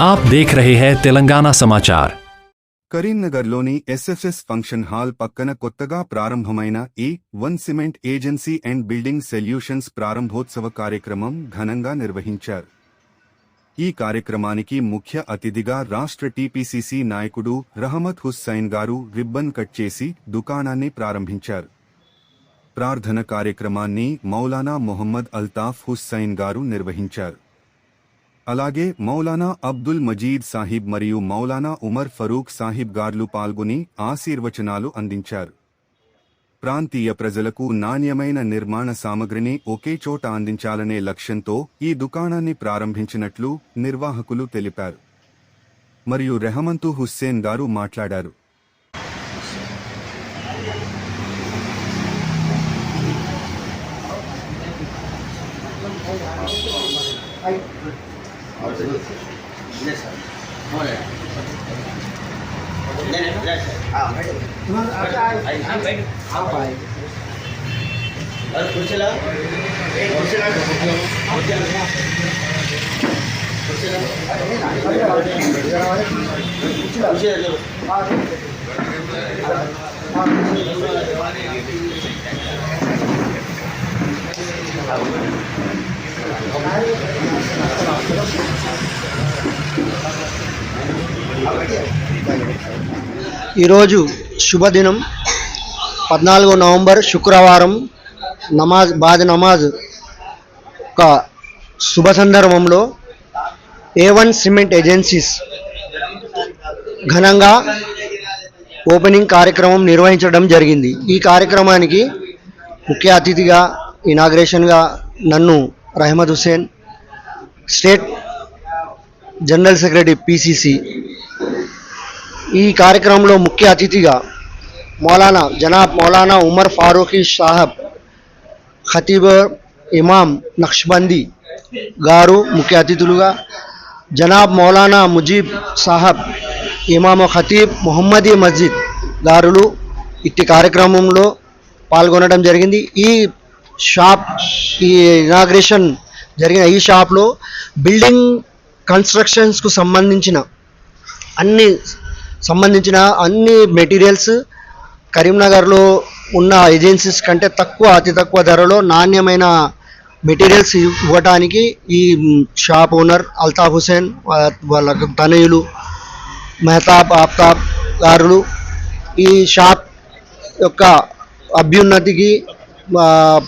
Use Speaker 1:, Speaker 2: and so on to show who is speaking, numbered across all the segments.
Speaker 1: आप देख रहे हैं तेलंगाना समाचार
Speaker 2: కరీంనగర్లోని ఎస్ఎఫ్ఎస్ ఫంక్షన్ హాల్ పక్కన కొత్తగా ప్రారంభమైన ఈ one cement agency and building solutions ప్రారంభోత్సవ కార్యక్రమం ఘనంగా నిర్వహించారు ఈ కార్యక్రమానికి ముఖ్య అతిథిగా రాష్ట్ర టీపీసీసీ నాయకుడు రహమత్ హుస్సైన్ గారు రిబ్బన్ కట్ చేసి దుకాణాన్ని ప్రారంభించారు ప్రార్థన కార్యక్రమాన్ని మౌలానా మొహమ్మద్ అల్తాఫ్ హుస్సైన్ గారు నిర్వహించారు అలాగే మౌలానా అబ్దుల్ మజీద్ సాహిబ్ మరియు మౌలానా ఉమర్ ఫరూక్ సాహిబ్ గార్లు పాల్గొని ఆశీర్వచనాలు అందించారు. ప్రాంతీయ ప్రజలకు నాణ్యమైన నిర్మాణ సామగ్రిని ఒకే చోట అందించాలనే లక్ష్యంతో ఈ దుకాణాన్ని ప్రారంభించినట్లు నిర్వాహకులు తెలిపారు. మరియు రెహమంతు హుస్సేన్ గారు మాట్లాడారు.
Speaker 3: కుర్చీలో కుర్చీలో కుర్చీలో కుర్చీలో ఈరోజు శుభదినం. పద్నాలుగో నవంబర్ శుక్రవారం నమాజ్ బాద్ నమాజ్ ఒక శుభ సందర్భంలో ఏ వన్ సిమెంట్ ఏజెన్సీస్ ఘనంగా ఓపెనింగ్ కార్యక్రమం నిర్వహించడం జరిగింది. ఈ కార్యక్రమానికి ముఖ్య అతిథిగా ఇనాగ్రేషన్గా నన్ను Rahamad Hussain state general secretary PCC. ఈ కార్యక్రమంలో ముఖ్య అతిథిగా మౌలానా జనాబ్ మౌలానా ఉమర్ ఫారూఖీ సాహబ్ ఖతీబ్ ఇమాం నక్షబందీ గారు ముఖ్య అతిథులుగా జనాబ్ మౌలానా ముజీబ్ సాహబ్ ఇమాము ఖతీబ్ మొహమ్మదీ మస్జిద్ గారులు ఇట్టి కార్యక్రమంలో పాల్గొనడం జరిగింది. ఈ షాప్ ఈ ఇనాగ్రేషన్ జరిగిన ఈ షాప్లో బిల్డింగ్ కన్స్ట్రక్షన్స్కు సంబంధించిన అన్ని సంబంధించిన అన్ని మెటీరియల్స్ కరీంనగర్లో ఉన్న ఏజెన్సీస్ కంటే తక్కువ అతి తక్కువ ధరలో నాణ్యమైన మెటీరియల్స్ ఇవ్వటానికి ఈ షాప్ ఓనర్ అల్తాఫ్ హుసేన్ వాళ్ళ తనయులు మెహతాబ్ ఆఫ్తాబ్ గారులు ఈ షాప్ యొక్క అభ్యున్నతికి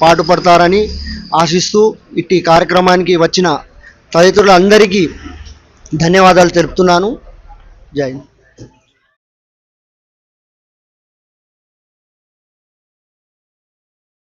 Speaker 3: పాటుపడతారని ఆశిస్తూ ఇట్టి కార్యక్రమానికి వచ్చిన తదితరులందరికీ ధన్యవాదాలు తెలుపుతున్నాను. జై హింద్.